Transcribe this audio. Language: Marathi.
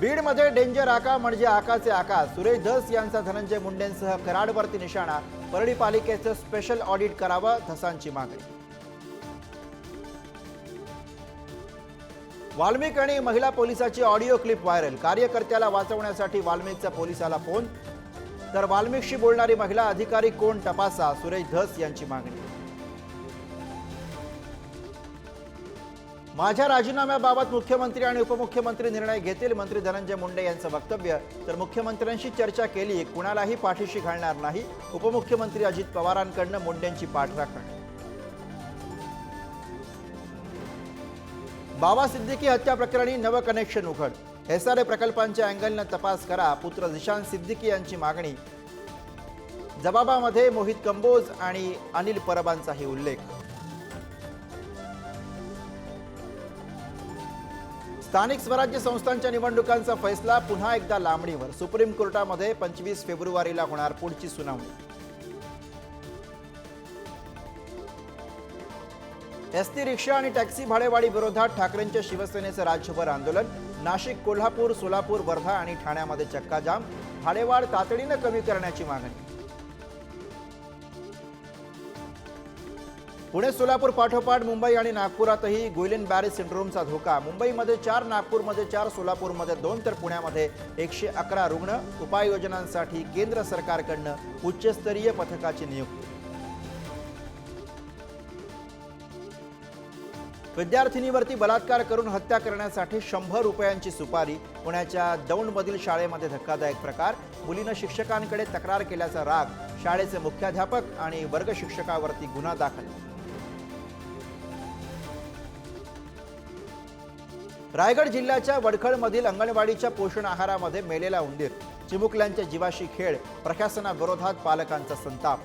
बीडमध्ये डेंजर आका म्हणजे आकाचे आका. सुरेश धस यांचा धनंजय मुंडेंसह कराडवरती निशाणा. परळी पालिकेचं स्पेशल ऑडिट करावं धसांची मागणी. वाल्मिक आणि महिला पोलिसाची ऑडिओ क्लिप व्हायरल कार्यकर्त्याला वाचवण्यासाठी वाल्मिकचा पोलिसाला फोन. तर वाल्मिकशी बोलणारी महिला अधिकारी कोण तपासा? सुरेश धस यांची मागणी. माझ्या राजीनाम्याबाबत मुख्यमंत्री आणि उपमुख्यमंत्री निर्णय घेतील मंत्री धनंजय मुंडे यांचं वक्तव्य. तर मुख्यमंत्र्यांशी चर्चा केली कुणालाही पाठीशी घालणार नाही. उपमुख्यमंत्री अजित पवारांकडनं मुंडेंची पाठराखण. बाबा सिद्दीकी हत्या प्रकरणी नवं कनेक्शन उघड. एसआरए प्रकल्पांच्या अँगलनं तपास करा पुत्र निशांत सिद्दीकी यांची मागणी. जबाबामध्ये मोहित कंबोज आणि अनिल परबांचाही उल्लेख. स्थानिक स्वराज्य संस्थांच्या निवडणुकांचा फैसला पुन्हा एकदा लांबणीवर. सुप्रीम कोर्टामध्ये पंचवीस फेब्रुवारीला होणार पुढची सुनावणी. एसटी रिक्षा आणि टॅक्सी भाडेवाढी विरोधात ठाकरेंच्या शिवसेनेचं राज्यभर आंदोलन. नाशिक कोल्हापूर सोलापूर वर्धा आणि ठाण्यामध्ये चक्काजाम. भाडेवाढ तातडीनं कमी करण्याची मागणी. पुणे सोलापूर पाठोपाठ मुंबई आणि नागपुरातही गुइलिन बॅरी सिंड्रोमचा धोका. मुंबईमध्ये चार नागपूरमध्ये चार सोलापूरमध्ये दोन तर पुण्यामध्ये एकशे अकरा रुग्ण. उपाययोजनांसाठी केंद्र सरकारकडनं उच्चस्तरीय पथकाची नियुक्ती. विद्यार्थिनीवरती बलात्कार करून हत्या करण्यासाठी शंभर रुपयांची सुपारी पुण्याच्या दौंडमधील शाळेमध्ये धक्कादायक प्रकार. मुलीनं शिक्षकांकडे तक्रार केल्याचा राग शाळेचे मुख्याध्यापक आणि वर्ग शिक्षकावरती गुन्हा दाखल रायगड जिल्ह्याच्या वडखळमधील अंगणवाडीच्या पोषण आहारामध्ये मेलेला उंदीर चिमुकल्यांच्या जीवाशी खेळ प्रशासनाविरोधात पालकांचा संताप.